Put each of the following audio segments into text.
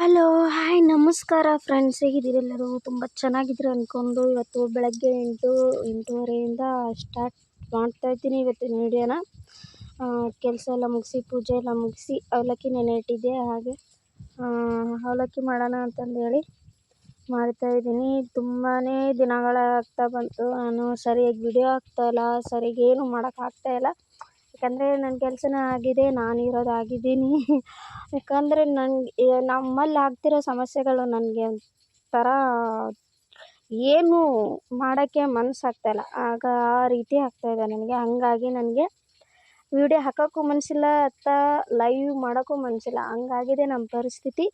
Hello hi ನಮಸ್ಕಾರ friends ಹೇಗಿದ್ದೀರೆಲ್ಲರೂ ತುಂಬ ಚೆನ್ನಾಗಿದ್ದೀರ ಅಂದ್ಕೊಂಡು ಇವತ್ತು ಬೆಳಗ್ಗೆ ಎಂಟು, ಎಂಟೂವರೆಯಿಂದ ಸ್ಟಾರ್ಟ್ ಮಾಡ್ತಾ ಇದ್ದೀನಿ ಇವತ್ತಿನ ವೀಡಿಯೋನ ಕೆಲಸ ಎಲ್ಲ ಮುಗಿಸಿ, ಪೂಜೆ ಎಲ್ಲ ಮುಗಿಸಿ, ಅವಲಕ್ಕಿ ನೆನೆ ಇಟ್ಟಿದ್ದೆ, ಹಾಗೆ ಅವಲಕ್ಕಿ ಮಾಡೋಣ ಅಂತಂದೇಳಿ ಮಾಡ್ತಾಯಿದ್ದೀನಿ ತುಂಬಾ ದಿನಗಳಾಗ್ತಾ ಬಂತು. ನಾನು ಸರಿಯಾಗಿ ವಿಡಿಯೋ ಹಾಕ್ತಾಯಿಲ್ಲ ಸರಿಯಾಗಿ ಏನು ಮಾಡೋಕ್ಕಾಗ್ತಾಯಿಲ್ಲ ಯಾಕಂದರೆ ನನ್ನ ಕೆಲಸನ ಆಗಿದೆ ನಾನಿರೋದು ಆಗಿದ್ದೀನಿ. ಯಾಕಂದರೆ ನನಗೆ ನಮ್ಮಲ್ಲಿ ಆಗ್ತಿರೋ ಸಮಸ್ಯೆಗಳು ನನಗೆ ಒಂಥರ ಏನು ಮಾಡೋಕ್ಕೆ ಮನಸ್ಸಾಗ್ತಾಯಿಲ್ಲ ಆಗ ಆ ರೀತಿ ಆಗ್ತಾಯಿದೆ ನನಗೆ. ಹಾಗಾಗಿ ನನಗೆ ವೀಡಿಯೋ ಹಾಕೋಕ್ಕೂ ಮನಸ್ಸಿಲ್ಲ ಅಥವಾ ಲೈವ್ ಮಾಡೋಕ್ಕೂ ಮನಸ್ಸಿಲ್ಲ ಹಂಗಾಗಿದೆ ನಮ್ಮ ಪರಿಸ್ಥಿತಿ.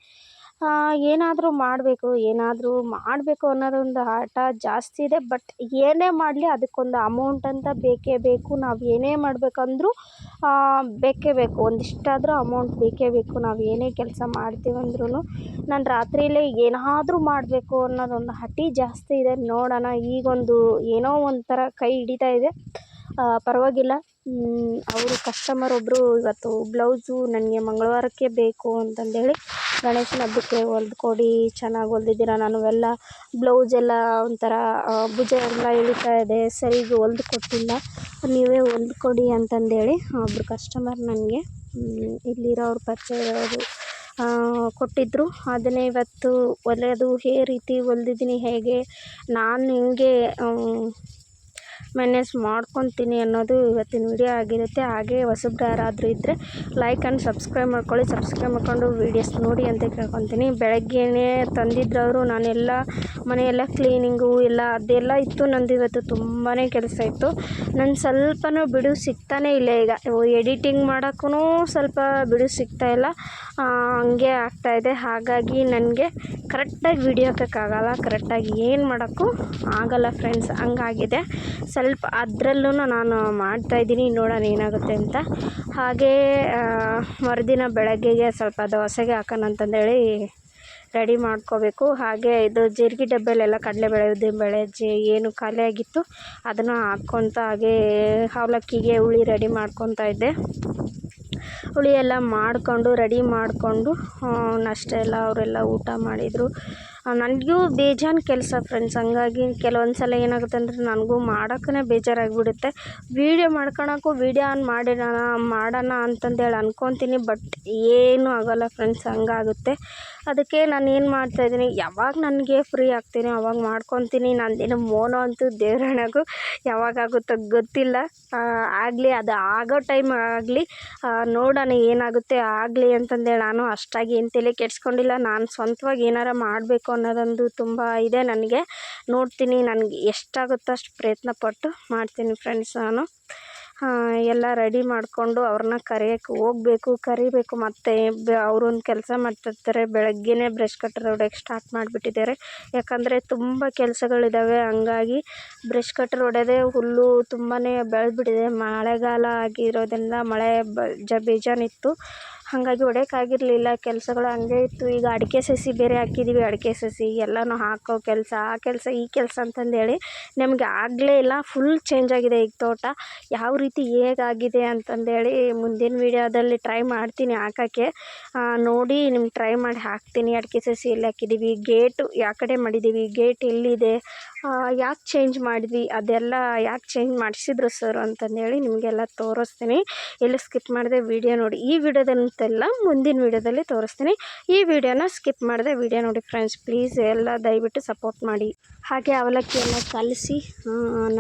ಏನಾದರೂ ಮಾಡಬೇಕು ಏನಾದರೂ ಮಾಡಬೇಕು ಅನ್ನೋದೊಂದು ಹಠ ಜಾಸ್ತಿ ಇದೆ. ಬಟ್ ಏನೇ ಮಾಡಲಿ ಅದಕ್ಕೊಂದು ಅಮೌಂಟ್ ಅಂತ ಬೇಕೇ ಬೇಕು. ನಾವು ಏನೇ ಮಾಡಬೇಕಂದ್ರೂ ಬೇಕೇ ಬೇಕು. ಒಂದಿಷ್ಟಾದರೂ ಅಮೌಂಟ್ ಬೇಕೇ ಬೇಕು. ನಾವು ಏನೇ ಕೆಲಸ ಮಾಡ್ತೀವಂದ್ರೂ ನಾನು ರಾತ್ರಿಯಲ್ಲೇ ಏನಾದರೂ ಮಾಡಬೇಕು ಅನ್ನೋದೊಂದು ಹಠ ಜಾಸ್ತಿ ಇದೆ. ನೋಡೋಣ, ಈಗೊಂದು ಏನೋ ಒಂಥರ ಕೈ ಹಿಡಿತಾ ಇದೆ. ಪರವಾಗಿಲ್ಲ. ಅವರು ಕಸ್ಟಮರ್ ಒಬ್ಬರು ಇವತ್ತು ಬ್ಲೌಸು ನನಗೆ ಮಂಗಳವಾರಕ್ಕೆ ಬೇಕು ಅಂತಂದೇಳಿ ಗಣೇಶನ ಹಬ್ಬಕ್ಕೆ ಹೊಲ್ದು ಕೊಡಿ, ಚೆನ್ನಾಗಿ ಹೊಲ್ದಿದ್ದೀರ ನಾನು ಎಲ್ಲ ಬ್ಲೌಸ್ ಎಲ್ಲ ಒಂಥರ ಭುಜ ಎಲ್ಲ ಇಳಿತಾ ಇದೆ, ಸರಿಗೆ ಹೊಲ್ದು ಕೊಟ್ಟಿಲ್ಲ. ನೀವೇ ಹೊಲ್ದು ಕೊಡಿ ಅಂತಂದೇಳಿ ಒಬ್ಬರು ಕಸ್ಟಮರ್ ನನಗೆ ಇಲ್ಲಿರೋರು ಪರಿಚಯ ಇರೋರು ಕೊಟ್ಟಿದ್ದರು ಅದನ್ನೇ ಇವತ್ತು ಹೊಲೆಯೋದು ಹೇ ರೀತಿ ಹೊಲ್ದಿದ್ದೀನಿ ಹೇಗೆ, ನಾನು ಹೆಂಗೆ ಮ್ಯಾನೇಜ್ ಮಾಡ್ಕೊತೀನಿ ಅನ್ನೋದು ಇವತ್ತಿನ ವಿಡಿಯೋ ಆಗಿರುತ್ತೆ. ಹಾಗೆ ಹೊಸಬ್ರು ಯಾರಾದರೂ ಇದ್ದರೆ ಲೈಕ್ ಆ್ಯಂಡ್ ಸಬ್ಸ್ಕ್ರೈಬ್ ಮಾಡ್ಕೊಳ್ಳಿ. ಸಬ್ಸ್ಕ್ರೈಬ್ ಮಾಡ್ಕೊಂಡು ವೀಡಿಯೋಸ್ ನೋಡಿ ಅಂತ ಕೇಳ್ಕೊತೀನಿ. ಬೆಳಗ್ಗೆನೇ ಅವರು. ನಾನೆಲ್ಲ ಮನೆಯೆಲ್ಲ ಕ್ಲೀನಿಂಗು ಎಲ್ಲ ಅದೆಲ್ಲ ಇತ್ತು. ನಂದು ಇವತ್ತು ತುಂಬಾ ಕೆಲಸ ಇತ್ತು. ನನ್ನ ಸ್ವಲ್ಪನೂ ಬಿಡು ಸಿಗ್ತಾನೇ ಇಲ್ಲ ಈಗ. ಎಡಿಟಿಂಗ್ ಮಾಡೋಕ್ಕೂ ಸ್ವಲ್ಪ ಬಿಡುವು ಸಿಗ್ತಾಯಿಲ್ಲ ಹಂಗೆ ಆಗ್ತಾಯಿದೆ ಹಾಗಾಗಿ ನನಗೆ ಕರೆಕ್ಟಾಗಿ ವೀಡಿಯೋ ಹಾಕೋಕ್ಕಾಗಲ್ಲ. ಕರೆಕ್ಟಾಗಿ ಏನು ಮಾಡೋಕ್ಕೂ ಆಗಲ್ಲ ಫ್ರೆಂಡ್ಸ್ ಹಂಗಾಗಿದೆ. ಸ್ವಲ್ಪ ಅದರಲ್ಲೂ ನಾನು ಮಾಡ್ತಾಯಿದ್ದೀನಿ ನೋಡೋಣ ಏನಾಗುತ್ತೆ ಅಂತ. ಹಾಗೇ ಮರುದಿನ ಬೆಳಗ್ಗೆಗೆ ಸ್ವಲ್ಪ ದೋಸೆಗೆ ಹಾಕೋಣ ಅಂತಂದೇಳಿ ರೆಡಿ ಮಾಡ್ಕೋಬೇಕು. ಹಾಗೆ ಇದು ಜೀರಿಗೆ ಕಡಲೆ ಕಡಲೆಬೇಳೆ ಉದ್ದಿನಬೇಳೆ ಜಿ, ಏನು ಖಾಲಿಯಾಗಿತ್ತು ಅದನ್ನು ಹಾಕ್ಕೊತ ಹಾಗೇ ಅವಲಕ್ಕಿಗೆ ಹುಳಿ ರೆಡಿ ಮಾಡ್ಕೊತಾ ಇದ್ದೆ. ಹುಳಿ ಎಲ್ಲ ಮಾಡಿಕೊಂಡು, ರೆಡಿ ಮಾಡಿಕೊಂಡು ನಾಷ್ಟ ಅವರೆಲ್ಲ ಊಟ ಮಾಡಿದರು. ನನಗೂ ಬೇಜಾನು ಕೆಲಸ ಫ್ರೆಂಡ್ಸ್ ಹಂಗಾಗಿ ಕೆಲವೊಂದು ಸಲ ಏನಾಗುತ್ತೆ ಅಂದರೆ ನನಗೂ ಮಾಡೋಕ್ಕೇ ಬೇಜಾರಾಗಿಬಿಡುತ್ತೆ. ವೀಡಿಯೋ ಮಾಡ್ಕೊಳಕ್ಕೂ ವೀಡಿಯೋ ಆನ್ ಮಾಡಿರೋಣ ಮಾಡೋಣ ಅಂತಂದೇಳಿ ಅಂದ್ಕೊತೀನಿ ಬಟ್ ಏನೂ ಆಗೋಲ್ಲ ಫ್ರೆಂಡ್ಸ್ ಹಂಗಾಗುತ್ತೆ. ಅದಕ್ಕೆ ನಾನು ಏನು ಮಾಡ್ತಾಯಿದ್ದೀನಿ ಯಾವಾಗ ನನಗೆ ಫ್ರೀ ಆಗ್ತೀನಿ ಅವಾಗ ಮಾಡ್ಕೊತೀನಿ. ನಂದೇನು ಮೋನೋ ಅಂತೂ ದೇವ್ರಾಣೆಗೂ ಯಾವಾಗ ಆಗುತ್ತೋ ಗೊತ್ತಿಲ್ಲ. ಆಗಲಿ, ಅದು ಆಗೋ ಟೈಮ್ ಆಗಲಿ ನೋಡೋಣ ಏನಾಗುತ್ತೆ ಆಗಲಿ ಅಂತಂದೇಳಿ ನಾನು ಅಷ್ಟಾಗಿ ಏನು ತಲೆ ಕೆಡ್ಸ್ಕೊಂಡಿಲ್ಲ. ನಾನು ಸ್ವಂತವಾಗಿ ಏನಾರ ಮಾಡಬೇಕು ಅನ್ನೋದೊಂದು ತುಂಬ ಇದೆ ನನಗೆ. ನೋಡ್ತೀನಿ ನನಗೆ ಎಷ್ಟಾಗುತ್ತೋ ಅಷ್ಟು ಪ್ರಯತ್ನ ಪಟ್ಟು ಮಾಡ್ತೀನಿ ಫ್ರೆಂಡ್ಸ್ ನಾನು. ಎಲ್ಲ ರೆಡಿ ಮಾಡಿಕೊಂಡು ಅವ್ರನ್ನ ಕರೆಯೋಕ್ಕೆ ಹೋಗ್ಬೇಕು, ಕರಿಬೇಕು ಮತ್ತು ಬ, ಅವರೊಂದು ಕೆಲಸ ಮಾಡ್ತಿರ್ತಾರೆ. ಬೆಳಗ್ಗೆನೇ ಬ್ರಷ್ ಕಟ್ಟರ್ ಹೊಡೆಯೋಕ್ಕೆ ಸ್ಟಾರ್ಟ್ ಮಾಡಿಬಿಟ್ಟಿದ್ದಾರೆ. ಯಾಕಂದರೆ ತುಂಬ ಕೆಲಸಗಳಿದ್ದಾವೆ ಹಂಗಾಗಿ ಬ್ರಷ್ ಕಟ್ಟರ್ ಹೊಡೆಯೋದೇ ಹುಲ್ಲು ತುಂಬಾ ಬೆಳೆದ್ಬಿಟ್ಟಿದೆ. ಮಳೆಗಾಲ ಆಗಿರೋದ್ರಿಂದ ಮಳೆ ಬ, ಜ, ಬೇಜಾನಿತ್ತು. ಹಾಗಾಗಿ ಹೊಡ್ಯೋಕ್ಕಾಗಿರ್ಲಿಲ್ಲ. ಕೆಲಸಗಳು ಹಂಗೆ ಇತ್ತು. ಈಗ ಅಡಿಕೆ ಸಸಿ ಬೇರೆ ಹಾಕಿದ್ದೀವಿ ಅಡಿಕೆ ಸಸಿ ಎಲ್ಲನೂ ಹಾಕೋ ಕೆಲಸ, ಆ ಕೆಲಸ, ಈ ಕೆಲಸ ಅಂತಂದೇಳಿ ನಮಗೆ ಆಗಲೇ ಇಲ್ಲ. ಫುಲ್ ಚೇಂಜ್ ಆಗಿದೆ ಈಗ ತೋಟ. ಯಾವ ರೀತಿ ಹೇಗಾಗಿದೆ ಅಂತಂದೇಳಿ ಮುಂದಿನ ವೀಡಿಯೋದಲ್ಲಿ ಟ್ರೈ ಮಾಡ್ತೀನಿ ಹಾಕೋಕ್ಕೆ. ನೋಡಿ ನಿಮ್ಗೆ ಟ್ರೈ ಮಾಡಿ ಹಾಕ್ತೀನಿ. ಅಡಿಕೆ ಸಸಿ ಎಲ್ಲಿ ಹಾಕಿದ್ದೀವಿ ಗೇಟು ಯಾವ ಕಡೆ ಮಾಡಿದ್ದೀವಿ ಗೇಟ್ ಎಲ್ಲಿದೆ? ಯಾಕೆ ಚೇಂಜ್ ಮಾಡಿದ್ವಿ ಅದೆಲ್ಲ ಯಾಕೆ ಚೇಂಜ್ ಮಾಡಿಸಿದ್ರು ಸರ್ ಅಂತಂದೇಳಿ ನಿಮಗೆಲ್ಲ ತೋರಿಸ್ತೀನಿ. ಎಲ್ಲೂ ಸ್ಕಿಪ್ ಮಾಡಿದೆ ವೀಡಿಯೋ ನೋಡಿ. ಈ ವಿಡಿಯೋದಂತೆಲ್ಲ ಮುಂದಿನ ವೀಡಿಯೋದಲ್ಲಿ ತೋರಿಸ್ತೀನಿ. ಈ ವಿಡಿಯೋನ ಸ್ಕಿಪ್ ಮಾಡಿದೆ ವೀಡಿಯೋ ನೋಡಿ ಫ್ರೆಂಡ್ಸ್ ಪ್ಲೀಸ್ ಎಲ್ಲ ದಯವಿಟ್ಟು ಸಪೋರ್ಟ್ ಮಾಡಿ. ಹಾಗೆ ಅವಲಕ್ಕಿ ಎಲ್ಲ ಕಲಸಿ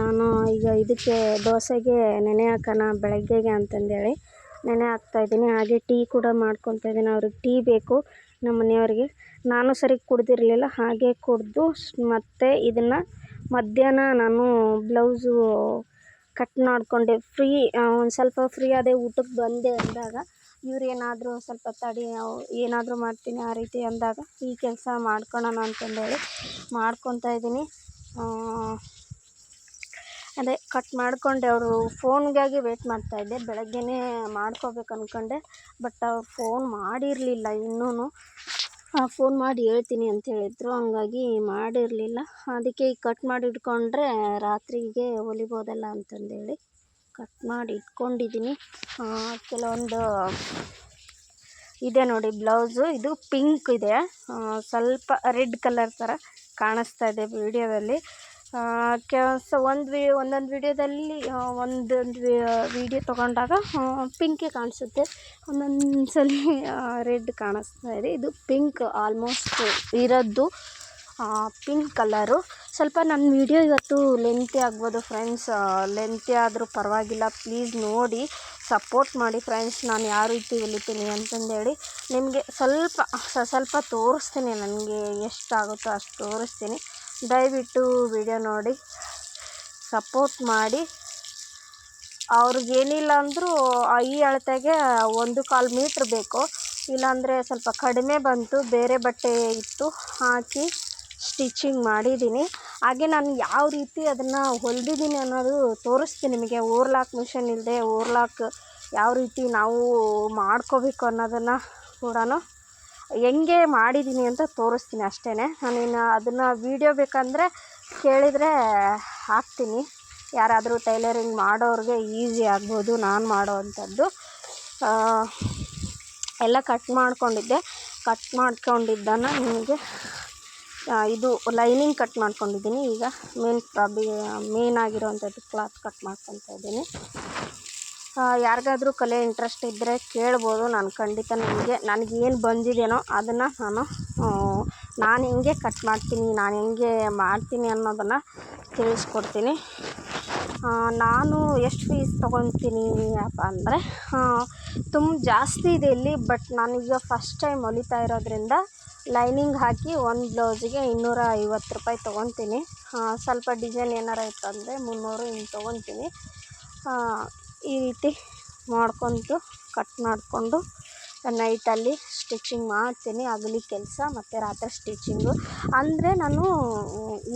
ನಾನು ಈಗ ಇದಕ್ಕೆ ದೋಸೆಗೆ ನೆನೆ ಹಾಕೋಣ ಬೆಳಗ್ಗೆಗೆ ಅಂತಂದೇಳಿ ನೆನೆ ಹಾಕ್ತಾಯಿದ್ದೀನಿ ಹಾಗೆ ಟೀ ಕೂಡ ಮಾಡ್ಕೊತಾ ಇದ್ದೀನಿ. ಅವ್ರಿಗೆ ಟೀ ಬೇಕು ನಮ್ಮ ಮನೆಯವ್ರಿಗೆ. ನಾನು ಸರಿ ಕುಡ್ದಿರಲಿಲ್ಲ, ಹಾಗೆ ಕುಡಿದು ಮತ್ತು ಇದನ್ನು ಮಧ್ಯಾಹ್ನ ನಾನು ಬ್ಲೌಸು ಕಟ್ ಮಾಡಿಕೊಂಡೆ. ಫ್ರೀ ಒಂದು ಸ್ವಲ್ಪ ಫ್ರೀ ಆದೆ ಊಟಕ್ಕೆ ಬಂದೆ ಅಂದಾಗ, ಇವ್ರು ಏನಾದರೂ ಸ್ವಲ್ಪ ತಡಿ ಏನಾದರೂ ಮಾಡ್ತೀನಿ ಆ ರೀತಿ ಅಂದಾಗ, ಈ ಕೆಲಸ ಮಾಡ್ಕೊಳೋಣ ಅಂತಂದೇಳಿ ಮಾಡ್ಕೊತಾ ಇದ್ದೀನಿ. ಅದೇ ಕಟ್ ಮಾಡಿಕೊಂಡೆ. ಅವರು ಫೋನ್ಗಾಗಿ ವೇಟ್ ಮಾಡ್ತಾಯಿದ್ದೆ ಬೆಳಗ್ಗೆನೇ ಮಾಡ್ಕೋಬೇಕು ಅಂದ್ಕೊಂಡೆ ಬಟ್ ಅವ್ರು ಫೋನ್ ಮಾಡಿರಲಿಲ್ಲ ಇನ್ನೂ ಫೋನ್ ಮಾಡಿ ಹೇಳ್ತೀನಿ ಅಂತ ಹೇಳಿದ್ರು. ಹಂಗಾಗಿ ಮಾಡಿರಲಿಲ್ಲ. ಅದಕ್ಕೆ ಈಗ ಕಟ್ ಮಾಡಿ ಇಟ್ಕೊಂಡ್ರೆ ರಾತ್ರಿಗೆ ಹೊಲಿಬೋದಲ್ಲ ಅಂತಂದೇಳಿ ಕಟ್ ಮಾಡಿ ಇಟ್ಕೊಂಡಿದ್ದೀನಿ ಕೆಲವೊಂದು ಇದೆ ನೋಡಿ ಬ್ಲೌಸು ಇದು ಪಿಂಕ್ ಇದೆ. ಸ್ವಲ್ಪ ರೆಡ್ ಕಲರ್ ಥರ ಕಾಣಿಸ್ತಾ ಇದೆ ವಿಡಿಯೋದಲ್ಲಿ ಕೆಲಸ ಒಂದು ವಿ, ಒಂದೊಂದು ವಿಡಿಯೋದಲ್ಲಿ ಒಂದೊಂದು ವಿಡಿಯೋ ತೊಗೊಂಡಾಗ ಪಿಂಕೇ ಕಾಣಿಸುತ್ತೆ. ಒಂದೊಂದು ಸಲ ರೆಡ್ ಕಾಣಿಸ್ತಾ ಇದೆ. ಇದು ಪಿಂಕ್ ಆಲ್ಮೋಸ್ಟ್ ಇರೋದು ಪಿಂಕ್ ಕಲರು. ಸ್ವಲ್ಪ ನನ್ನ ವಿಡಿಯೋ ಇವತ್ತು ಲೆಂತಿ ಆಗ್ಬೋದು ಫ್ರೆಂಡ್ಸ್. ಲೆಂತಿ ಆದರೂ ಪರವಾಗಿಲ್ಲ. ಪ್ಲೀಸ್ ನೋಡಿ, ಸಪೋರ್ಟ್ ಮಾಡಿ ಫ್ರೆಂಡ್ಸ್. ನಾನು ಯಾವ ರೀತಿ ಹೊಲಿತೀನಿ ಅಂತಂದೇಳಿ ನಿಮಗೆ ಸ್ವಲ್ಪ ಸ್ವಲ್ಪ ತೋರಿಸ್ತೀನಿ. ನನಗೆ ಎಷ್ಟಾಗುತ್ತೋ ಅಷ್ಟು ತೋರಿಸ್ತೀನಿ. ದಯವಿಟ್ಟು ವಿಡಿಯೋ ನೋಡಿ ಸಪೋರ್ಟ್ ಮಾಡಿ. ಅವ್ರಿಗೇನಿಲ್ಲ ಅಂದರೂ ಈ ಅಳತೆಗೆ ಒಂದು ಕಾಲು ಮೀಟ್ರ್ ಬೇಕು. ಇಲ್ಲಾಂದರೆ ಸ್ವಲ್ಪ ಕಡಿಮೆ ಬಂತು, ಬೇರೆ ಬಟ್ಟೆ ಇತ್ತು, ಹಾಕಿ ಸ್ಟಿಚಿಂಗ್ ಮಾಡಿದ್ದೀನಿ. ಹಾಗೆ ನಾನು ಯಾವ ರೀತಿ ಅದನ್ನು ಹೊಲ್ದಿದ್ದೀನಿ ಅನ್ನೋದು ತೋರಿಸ್ತೀನಿ ನಿಮಗೆ. ಓರ್ಲಾಕ್ ಮಿಷನ್ ಇಲ್ಲದೆ ಓರ್ಲಾಕ್ ಯಾವ ರೀತಿ ನಾವು ಮಾಡ್ಕೋಬೇಕು ಅನ್ನೋದನ್ನು ಕೂಡ ಹೆಂಗೆ ಮಾಡಿದ್ದೀನಿ ಅಂತ ತೋರಿಸ್ತೀನಿ ಅಷ್ಟೇ ನಾನಿನ್ನು ಅದನ್ನು ವೀಡಿಯೋ ಬೇಕಂದರೆ ಕೇಳಿದರೆ ಹಾಕ್ತೀನಿ. ಯಾರಾದರೂ ಟೈಲರಿಂಗ್ ಮಾಡೋರಿಗೆ ಈಸಿ ಆಗ್ಬೋದು, ನಾನು ಮಾಡೋ ಅಂಥದ್ದು. ಎಲ್ಲ ಕಟ್ ಮಾಡ್ಕೊಂಡಿದ್ದೆ. ಕಟ್ ಮಾಡ್ಕೊಂಡಿದ್ದನ್ನು ನಿಮಗೆ ಇದು ಲೈನಿಂಗ್ ಕಟ್ ಮಾಡ್ಕೊಂಡಿದ್ದೀನಿ ಈಗ. ಮೇನ್ ಪ್ರಾಬಿ ಮೇನ್ ಆಗಿರೋವಂಥದ್ದು ಕ್ಲಾತ್ ಕಟ್ ಮಾಡ್ಕೊತಾ ಇದ್ದೀನಿ. ಯಾರಿಗಾದ್ರೂ ಕಲೆ ಇಂಟ್ರೆಸ್ಟ್ ಇದ್ದರೆ ಕೇಳ್ಬೋದು. ನಾನು ಖಂಡಿತ ನಿಮಗೆ, ನನಗೇನು ಬಂದಿದೆಯೋ ಅದನ್ನು ನಾನು ನಾನು ಹೆಂಗೆ ಕಟ್ ಮಾಡ್ತೀನಿ, ನಾನು ಹೆಂಗೆ ಮಾಡ್ತೀನಿ ಅನ್ನೋದನ್ನು ತಿಳಿಸ್ಕೊಡ್ತೀನಿ. ನಾನು ಎಷ್ಟು ಫೀಸ್ ತೊಗೊತೀನಿ ಅಪ್ಪ ಅಂದರೆ ತುಂಬ ಜಾಸ್ತಿ ಇದೆ ಇಲ್ಲಿ ಬಟ್ ನಾನೀಗ ಫಸ್ಟ್ ಟೈಮ್ ಹೊಲಿತಾ ಇರೋದ್ರಿಂದ ಲೈನಿಂಗ್ ಹಾಕಿ ಒಂದು ಬ್ಲೌಸಿಗೆ ಇನ್ನೂರ ಐವತ್ತು ರೂಪಾಯಿ ತೊಗೊತೀನಿ ಸ್ವಲ್ಪ ಡಿಸೈನ್ ಏನಾರ ಇತ್ತು ಅಂದರೆ ಮುನ್ನೂರು ಹಿಂಗೆ ತೊಗೊತೀನಿ ಈ ರೀತಿ ಮಾಡ್ಕೊತು ಕಟ್ ಮಾಡಿಕೊಂಡು, ನೈಟಲ್ಲಿ ಸ್ಟಿಚಿಂಗ್ ಮಾಡ್ತೀನಿ. ಹಗಲಿ ಕೆಲಸ, ಮತ್ತು ರಾತ್ರಿ ಸ್ಟಿಚಿಂಗು ಅಂದರೆ ನಾನು,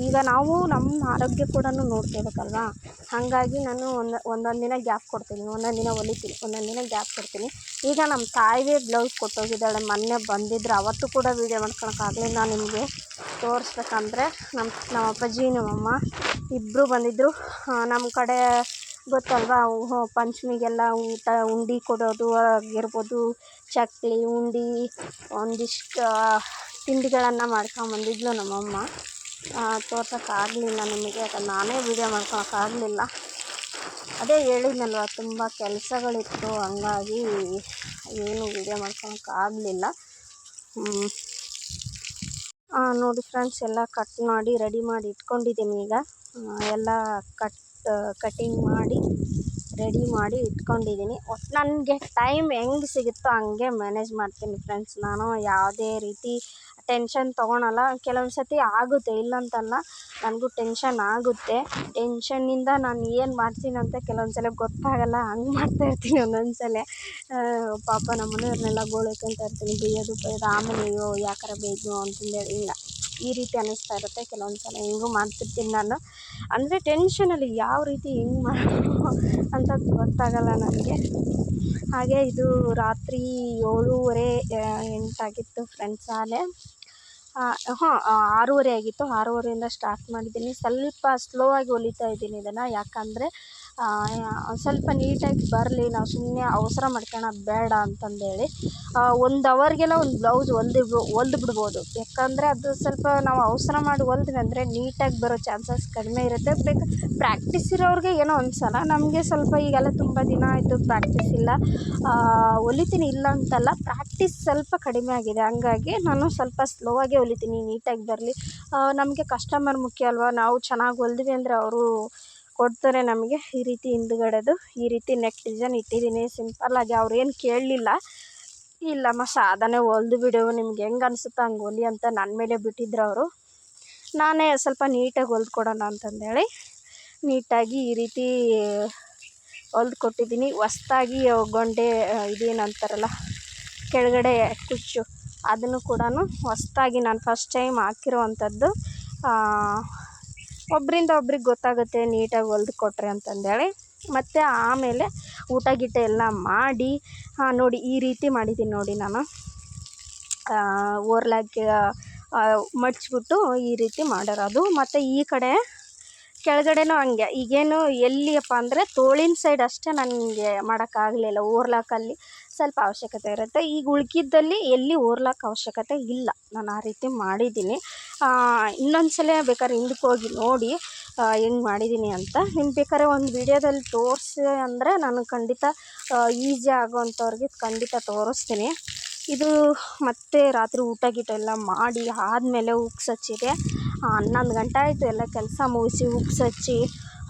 ಈಗ ನಾವು ನಮ್ಮ ಆರೋಗ್ಯ ಕೂಡ ನೋಡ್ಕೋಬೇಕಲ್ವಾ ಹಾಗಾಗಿ ನಾನು ಒಂದು, ಒಂದೊಂದು ದಿನ ಗ್ಯಾಪ್ ಕೊಡ್ತೀನಿ. ಒಂದೊಂದು ದಿನ ಹೊಲಿತೀನಿ. ಒಂದೊಂದು ದಿನ ಗ್ಯಾಪ್ ಕೊಡ್ತೀನಿ. ಈಗ ನಮ್ಮ ತಾಯಿಯೇ ಬ್ಲೌಸ್ ಕೊಟ್ಟೋಗಿದ್ದಾಳೆ. ಮೊನ್ನೆ ಬಂದಿದ್ರು. ಅವತ್ತು ಕೂಡ ವೀಡಿಯೋ ಮಾಡ್ಕೊಳಕ್ಕಾಗಲಿಲ್ಲ ನಿಮಗೆ. ತೋರಿಸ್ಬೇಕಂದ್ರೆ ನಮ್ಮ ನಮ್ಮ ಅಪ್ಪಾಜಿ ನಮ್ಮಮ್ಮ ಇಬ್ಬರು ಬಂದಿದ್ದರು ನಮ್ಮ ಕಡೆ ಗೊತ್ತಲ್ವಾ? ಅವು ಪಂಚಮಿಗೆಲ್ಲ ಊಟ, ಉಂಡೆ ಕೊಡೋದು ಆಗಿರ್ಬೋದು. ಚಕ್ಲಿ, ಉಂಡೆ, ಒಂದಿಷ್ಟು ತಿಂಡಿಗಳನ್ನು ಮಾಡ್ಕೊಂಬಂದಿದ್ಲು ನಮ್ಮಮ್ಮ. ತೋರ್ಸೋಕ್ಕಾಗಲಿಲ್ಲ ನಿಮಗೆ. ಯಾಕಂದ್ರೆ ನಾನೇ ವೀಡಿಯೋ ಮಾಡ್ಕೊಳಕ್ಕಾಗಲಿಲ್ಲ. ಅದೇ ಹೇಳಿದ್ನಲ್ವ, ತುಂಬ ಕೆಲಸಗಳಿತ್ತು, ಹಂಗಾಗಿ ಏನು ವೀಡಿಯೋ ಮಾಡ್ಕೊಳಕ್ಕಾಗಲಿಲ್ಲ. ನೋಡಿ ಫ್ರೆಂಡ್ಸ್ ಎಲ್ಲ ಕಟ್ ಮಾಡಿ ರೆಡಿ ಮಾಡಿ ಇಟ್ಕೊಂಡಿದ್ದೀನಿ ಈಗ. ಎಲ್ಲ ಕಟ್ ಕಟಿಂಗ್ ಮಾಡಿ ರೆಡಿ ಮಾಡಿ ಇಟ್ಕೊಂಡಿದ್ದೀನಿ. ಒಟ್ಟು ನನಗೆ ಟೈಮ್ ಹೆಂಗೆ ಸಿಗುತ್ತೋ ಹಂಗೆ ಮ್ಯಾನೇಜ್ ಮಾಡ್ತೀನಿ ಫ್ರೆಂಡ್ಸ್ ನಾನು ಯಾವುದೇ ರೀತಿ ಟೆನ್ಷನ್ ತೊಗೊಳಲ್ಲ. ಕೆಲವೊಂದು ಸತಿ ಆಗುತ್ತೆ, ಇಲ್ಲಂತಲ್ಲ ನನಗೂ ಟೆನ್ಷನ್ ಆಗುತ್ತೆ. ಟೆನ್ಷನ್ನಿಂದ ನಾನು ಏನು ಮಾಡ್ತೀನಿ ಅಂತ ಕೆಲವೊಂದು ಸಲ ಗೊತ್ತಾಗಲ್ಲ. ಹಂಗೆ ಮಾಡ್ತಾ ಇರ್ತೀನಿ ಒಂದೊಂದು ಸಲ. ಪಾಪ ನಮ್ಮ ಮನೆಯವ್ರನ್ನೆಲ್ಲ ಅಂತ ಇರ್ತೀನಿ. ಬೇಯೋದು ಬೇಯೋದು ಆಮೇಲೆ ಅಯ್ಯೋ, ಯಾಕಾರ ಬೇಯ್ದು ಅಂತಂದೇಳಿ ಇಲ್ಲ. ಈ ರೀತಿ ಅನ್ನಿಸ್ತಾ ಇರುತ್ತೆ. ಕೆಲವೊಂದು ಸಲ ಹೆಂಗೂ ಮಾಡ್ತಿರ್ತೀನಿ ನಾನು. ಅಂದರೆ ಟೆನ್ಷನಲ್ಲಿ ಯಾವ ರೀತಿ ಹೆಂಗ್ ಮಾಡೋದು ಅಂತ ಗೊತ್ತಾಗಲ್ಲ ನನಗೆ. ಹಾಗೆ ಇದು ರಾತ್ರಿ ಏಳೂವರೆ ಎಂಟಾಗಿತ್ತು ಫ್ರೆಂಡ್ಸ್ ಆಲೆ ಹಾಂ ಆರೂವರೆ ಆಗಿತ್ತು. ಆರೂವರೆಯಿಂದ ಸ್ಟಾರ್ಟ್ ಮಾಡಿದ್ದೀನಿ. ಸ್ವಲ್ಪ ಸ್ಲೋ ಆಗಿ ಹೊಲಿತಾ ಇದ್ದೀನಿ ಇದನ್ನು. ಯಾಕಂದರೆ ಸ್ವಲ್ಪ ನೀಟಾಗಿ ಬರಲಿ, ನಾವು ಸುಮ್ಮನೆ ಅವಸರ ಮಾಡ್ಕೊಳೋದು ಬೇಡ ಅಂತಂದೇಳಿ ಒಂದು ಅವರ್ಗೆಲ್ಲ ಒಂದು ಬ್ಲೌಸ್ ಹೊಲ್ದು ಹೊಲ್ದು ಬಿಡ್ಬೋದು. ಯಾಕಂದರೆ ಅದು ಸ್ವಲ್ಪ ನಾವು ಅವಸರ ಮಾಡಿ ಹೊಲ್ದ್ವಿ ಅಂದರೆ ನೀಟಾಗಿ ಬರೋ ಚಾನ್ಸಸ್ ಕಡಿಮೆ ಇರುತ್ತೆ. ಬೇಕು ಪ್ರಾಕ್ಟೀಸ್ ಇರೋರಿಗೆ ಏನೋ ಅನಿಸಲ್ಲ ನಮಗೆ ಸ್ವಲ್ಪ ಈಗೆಲ್ಲ ತುಂಬ ದಿನ ಆಯಿತು ಪ್ರಾಕ್ಟೀಸ್ ಇಲ್ಲ. ಹೊಲಿತೀನಿ ಇಲ್ಲ ಅಂತಲ್ಲ ಪ್ರಾಕ್ಟೀಸ್ ಸ್ವಲ್ಪ ಕಡಿಮೆ ಆಗಿದೆ. ಹಂಗಾಗಿ ನಾನು ಸ್ವಲ್ಪ ಸ್ಲೋ ಆಗಿ ಹೊಲಿತೀನಿ, ನೀಟಾಗಿ ಬರಲಿ. ನಮಗೆ ಕಸ್ಟಮರ್ ಮುಖ್ಯ ಅಲ್ವಾ? ನಾವು ಚೆನ್ನಾಗಿ ಹೊಲ್ದ್ವಿ ಅಂದರೆ ಅವರು ಕೊಡ್ತಾರೆ ನಮಗೆ ಈ ರೀತಿ ಹಿಂದುಗಡೆದು, ಈ ರೀತಿ ನೆಕ್ ಡಿಸೈನ್ ಇಟ್ಟಿದ್ದೀನಿ. ಸಿಂಪಲ್ಲಾಗಿ ಅವ್ರೇನು ಕೇಳಲಿಲ್ಲ. ಇಲ್ಲಮ್ಮ ಸಾಧನೆ ಹೊಲ್ದು ಬಿಡು, ನಿಮ್ಗೆ ಹೆಂಗೆ ಅನಿಸುತ್ತೋ ಹಂಗೆ ಹೊಲಿ ಅಂತ ನನ್ನ ಮೇಲೆ ಬಿಟ್ಟಿದ್ರು ಅವರು. ನಾನೇ ಸ್ವಲ್ಪ ನೀಟಾಗಿ ಹೊಲ್ದು ಕೊಡೋಣ ಅಂತಂದೇಳಿ, ನೀಟಾಗಿ ಈ ರೀತಿ ಹೊಲ್ದು ಕೊಟ್ಟಿದ್ದೀನಿ. ಹೊಸ್ದಾಗಿ ಗೊಂಡೆ ಇದೇನು ಅಂತಾರಲ್ಲ ಕೆಳಗಡೆ ಕುಚ್ಚು, ಅದನ್ನು ಕೂಡ ಹೊಸ್ದಾಗಿ ನಾನು ಫಸ್ಟ್ ಟೈಮ್ ಹಾಕಿರೋವಂಥದ್ದು ಒಬ್ಬರಿಂದ ಒಬ್ರಿಗೆ ಗೊತ್ತಾಗುತ್ತೆ, ನೀಟಾಗಿ ಹೊಲ್ದು ಕೊಟ್ಟರೆ ಅಂತಂದೇಳಿ. ಮತ್ತು ಆಮೇಲೆ ಊಟ ಗೀಟ ಎಲ್ಲ ಮಾಡಿ, ಹಾಂ ನೋಡಿ ಈ ರೀತಿ ಮಾಡಿದ್ದೀನಿ ನೋಡಿ ನಾನು. ಓರ್ಲಾಕ್ ಮಡ್ಚಿಬಿಟ್ಟು ಈ ರೀತಿ ಮಾಡಿರೋದು ಮತ್ತು ಈ ಕಡೆ ಕೆಳಗಡೆನೂ ಹಂಗೆ. ಈಗೇನು ಎಲ್ಲಿಯಪ್ಪ ಅಂದರೆ ತೋಳಿನ ಸೈಡ್ ಅಷ್ಟೇ ನನಗೆ ಮಾಡೋಕ್ಕಾಗಲಿಲ್ಲ ಓರ್ಲಾಕಲ್ಲಿ ಸ್ವಲ್ಪ ಅವಶ್ಯಕತೆ ಇರುತ್ತೆ. ಈಗ ಉಳ್ಕಿದ್ದಲ್ಲಿ ಎಲ್ಲಿ ಓರ್ಲಾಕ್ಕೆ ಅವಶ್ಯಕತೆ ಇಲ್ಲ. ನಾನು ಆ ರೀತಿ ಮಾಡಿದ್ದೀನಿ. ಇನ್ನೊಂದು ಸಲ ಬೇಕಾದ್ರೆ ಹಿಂದಕ್ಕೆ ಹೋಗಿ ನೋಡಿ ಹೆಂಗೆ ಮಾಡಿದ್ದೀನಿ ಅಂತ. ನಿಮ್ಗೆ ಬೇಕಾದ್ರೆ ಒಂದು ವಿಡಿಯೋದಲ್ಲಿ ತೋರಿಸಿ ಅಂದರೆ ನಾನು ಖಂಡಿತ ಈಸಿ ಆಗೋವಂಥವ್ರಿಗೆ ಖಂಡಿತ ತೋರಿಸ್ತೀನಿ. ಇದು ಮತ್ತೆ ರಾತ್ರಿ ಊಟ ಗೀಟ ಎಲ್ಲ ಮಾಡಿ ಆದಮೇಲೆ ಉಕ್ಸ್ ಹಚ್ಚಿದೆ. ಹನ್ನೊಂದು ಗಂಟೆ ಆಯಿತು ಎಲ್ಲ ಕೆಲಸ ಮುಗಿಸಿ ಉಕ್ಸ್ ಹಚ್ಚಿ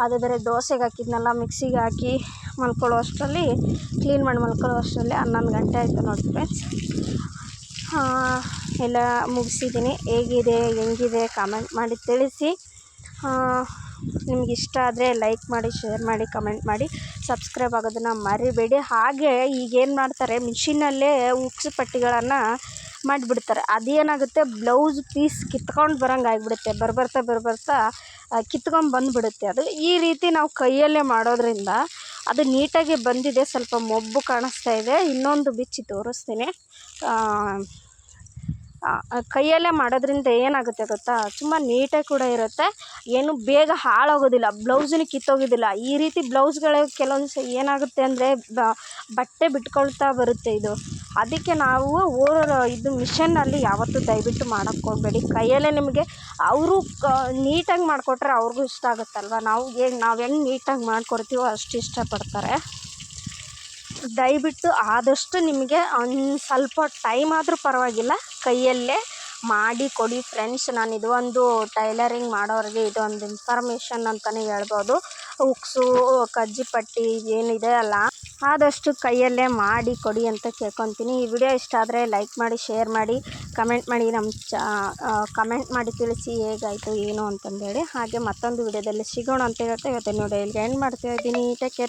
ಅದು ಬೇರೆ ದೋಸೆಗೆ ಹಾಕಿದ್ನಲ್ಲ, ಮಿಕ್ಸಿಗೆ ಹಾಕಿ ಮಲ್ಕೊಳ್ಳೋ ಅಷ್ಟರಲ್ಲಿ ಕ್ಲೀನ್ ಮಾಡಿ ಮಲ್ಕೊಳ್ಳೋ ಅಷ್ಟರಲ್ಲಿ ಹನ್ನೊಂದು ಗಂಟೆ ಆಯಿತು ನೋಡಿ ಫ್ರೆಂಡ್ಸ್ ಎಲ್ಲ ಮುಗಿಸಿದ್ದೀನಿ. ಹೇಗಿದೆ, ಹೆಂಗಿದೆ ಕಾಮೆಂಟ್ ಮಾಡಿ ತಿಳಿಸಿ. ನಿಮ್ಗೆ ಇಷ್ಟ ಆದರೆ ಲೈಕ್ ಮಾಡಿ ಶೇರ್ ಮಾಡಿ ಕಮೆಂಟ್ ಮಾಡಿ. ಸಬ್ಸ್ಕ್ರೈಬ್ ಆಗೋದನ್ನು ಮರಿಬೇಡಿ. ಹಾಗೆ ಈಗೇನು ಮಾಡ್ತಾರೆ ಮಿಷಿನಲ್ಲೇ ಉಕ್ಸು ಪಟ್ಟಿಗಳನ್ನು ಮಾಡಿಬಿಡ್ತಾರೆ. ಅದೇನಾಗುತ್ತೆ? ಬ್ಲೌಸ್ ಪೀಸ್ ಕಿತ್ಕೊಂಡು ಬರೋಂಗೆ ಆಗಿಬಿಡುತ್ತೆ. ಬರ್ಬರ್ತಾ ಬರ್ಬರ್ತಾ ಕಿತ್ಕೊಂಡು ಬಂದುಬಿಡುತ್ತೆ ಅದು. ಈ ರೀತಿ ನಾವು ಕೈಯಲ್ಲೇ ಮಾಡೋದ್ರಿಂದ ಅದು ನೀಟಾಗಿ ಬಂದಿದೆ. ಸ್ವಲ್ಪ ಮೊಬ್ಬು ಕಾಣಿಸ್ತಾ ಇದೆ. ಇನ್ನೊಂದು ಬಿಚ್ಚಿ ತೋರಿಸ್ತೀನಿ. ಕೈಯಲ್ಲೇ ಮಾಡೋದ್ರಿಂದ ಏನಾಗುತ್ತೆ ಗೊತ್ತಾ? ತುಂಬ ನೀಟಾಗಿ ಕೂಡ ಇರುತ್ತೆ. ಏನು ಬೇಗ ಹಾಳಾಗೋದಿಲ್ಲ. ಬ್ಲೌಸಿನ ಕಿತ್ತೋಗೋದಿಲ್ಲ. ಈ ರೀತಿ ಬ್ಲೌಸ್ಗಳು ಕೆಲವೊಂದು ಸ ಏನಾಗುತ್ತೆ ಅಂದರೆ ಬಟ್ಟೆ ಬಿಟ್ಕೊಳ್ತಾ ಬರುತ್ತೆ ಇದು. ಅದಕ್ಕೆ ನಾವು ಓರೋರು ಇದು ಮಿಷನ್ನಲ್ಲಿ ಯಾವತ್ತೂ ದಯವಿಟ್ಟು ಮಾಡೋಕ್ಕೆ ಹೋಗಬೇಡಿ. ಕೈಯಲ್ಲೇ ನಿಮಗೆ ಅವರು ಕ ನೀಟಾಗಿ ಮಾಡಿಕೊಟ್ರೆ ಅವ್ರಿಗೂ ಇಷ್ಟ ಆಗುತ್ತಲ್ವ? ನಾವು ಹೇಗೆ ನಾವು ಹೆಂಗೆ ನೀಟಾಗಿ ಮಾಡಿಕೊಡ್ತೀವೋ ಅಷ್ಟು ಇಷ್ಟಪಡ್ತಾರೆ. ದಯವಿಟ್ಟು ಆದಷ್ಟು ನಿಮಗೆ ಒಂದು ಸ್ವಲ್ಪ ಟೈಮ್ ಆದರೂ ಪರವಾಗಿಲ್ಲ. ಕೈಯಲ್ಲೇ ಮಾಡಿ ಕೊಡಿ ಫ್ರೆಂಡ್ಸ್ ನಾನು ಇದು ಒಂದು ಟೈಲರಿಂಗ್ ಮಾಡೋರಿಗೆ ಇದೊಂದು ಇನ್ಫಾರ್ಮೇಷನ್ ಅಂತಲೇ ಹೇಳ್ಬೋದು. ಉಕ್ಸು ಕಜ್ಜಿ ಪಟ್ಟಿ ಏನಿದೆ ಅಲ್ಲ, ಆದಷ್ಟು ಕೈಯಲ್ಲೇ ಮಾಡಿ ಕೊಡಿ ಅಂತ ಕೇಳ್ಕೊತೀನಿ. ಈ ವಿಡಿಯೋ ಇಷ್ಟ ಆದರೆ ಲೈಕ್ ಮಾಡಿ ಶೇರ್ ಮಾಡಿ ಕಮೆಂಟ್ ಮಾಡಿ ನಮ್ಮ ಚ ಕಮೆಂಟ್ ಮಾಡಿ ತಿಳಿಸಿ ಹೇಗಾಯಿತು, ಏನು ಅಂತಂದೇಳಿ. ಹಾಗೆ ಮತ್ತೊಂದು ವಿಡಿಯೋದಲ್ಲಿ ಸಿಗೋಣ ಅಂತ ಹೇಳ್ತಾ ಇವತ್ತಿನ ನೋಡಿ, ಇಲ್ಲಿಗೆ ಎಂಡ್ ಮಾಡ್ತಾ ಇದ್ದೀನಿ. Take care